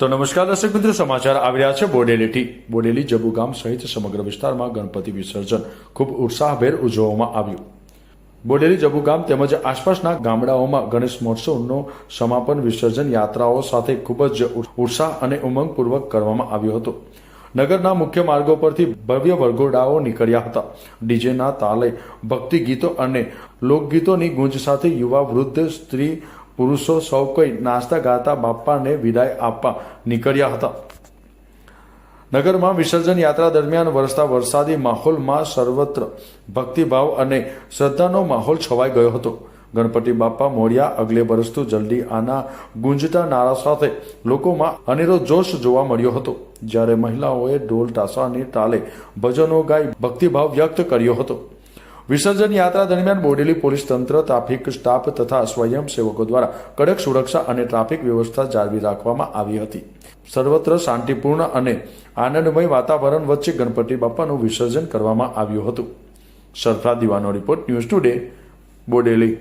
તો નમસ્કાર દર્શક મિત્રો, સમાચાર આવી રહ્યા છે બોડેલીથી બોડેલી જબુ ગામ સહિત સમગ્ર વિસ્તારમાં ગણપતિ વિસર્જન ખૂબ ઉત્સાહભેર ઉજવવામાં આવ્યું. બોડેલી જબુ ગામ તેમજ આસપાસના ગામડાઓમાં ગણેશ મહોત્સવનો સમાપન વિસર્જન યાત્રાઓ સાથે ખૂબ જ ઉત્સાહ અને ઉમંગપૂર્વક કરવામાં આવ્યો હતો. નગરના મુખ્ય માર્ગો પરથી ભવ્ય વરઘોડાઓ નીકળ્યા હતા. ડીજેના તાલે ભક્તિ ગીતો અને લોકગીતોની ગુંજ સાથે યુવા વૃદ્ધ, સ્ત્રી પુરુષો સૌ કોઈ નાચતા ગાતા બાપ્પાને વિદાય આપવા નીકળ્યા હતા. નગરમાં વિસર્જન યાત્રા દરમિયાન વરસતા વરસાદી માહોલમાં સર્વત્ર ભક્તિભાવ અને શ્રદ્ધાનો માહોલ છવાઈ ગયો હતો. ગણપતિ બાપ્પા મોડિયા અગલે બરસતું જલ્દી આના ગુંજતા નારા સાથે લોકોમાં અનેરો જોશ જોવા મળ્યો હતો. જ્યારે મહિલાઓએ ઢોલ તાસાની તાલે ભજનો ગાઈ ભક્તિભાવ વ્યક્ત કર્યો હતો. વિસર્જન યાત્રા દરમિયાન બોડેલી પોલીસ તંત્ર ટ્રાફિક સ્ટાફ તથા સ્વયંસેવકો દ્વારા કડક સુરક્ષા અને ટ્રાફિક વ્યવસ્થા જાળવી રાખવામાં આવી હતી. સર્વત્ર શાંતિપૂર્ણ અને આનંદમય વાતાવરણ વચ્ચે ગણપતિ બાપાનું વિસર્જન કરવામાં આવ્યું હતું. સરફરાદ દીવાનો રિપોર્ટ, ન્યૂઝ ટુડે, બોડેલી.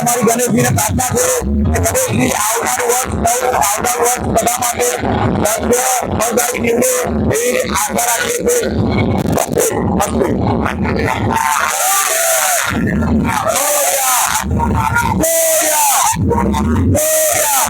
અમારી ગણેશજીને પ્રાર્થના છે કે ગણેશજી આવનારું વર્ષ આવનારું વર્ષ બધા માટે ફળદાયી નીવડે એવી આશા રાખીએ છીએ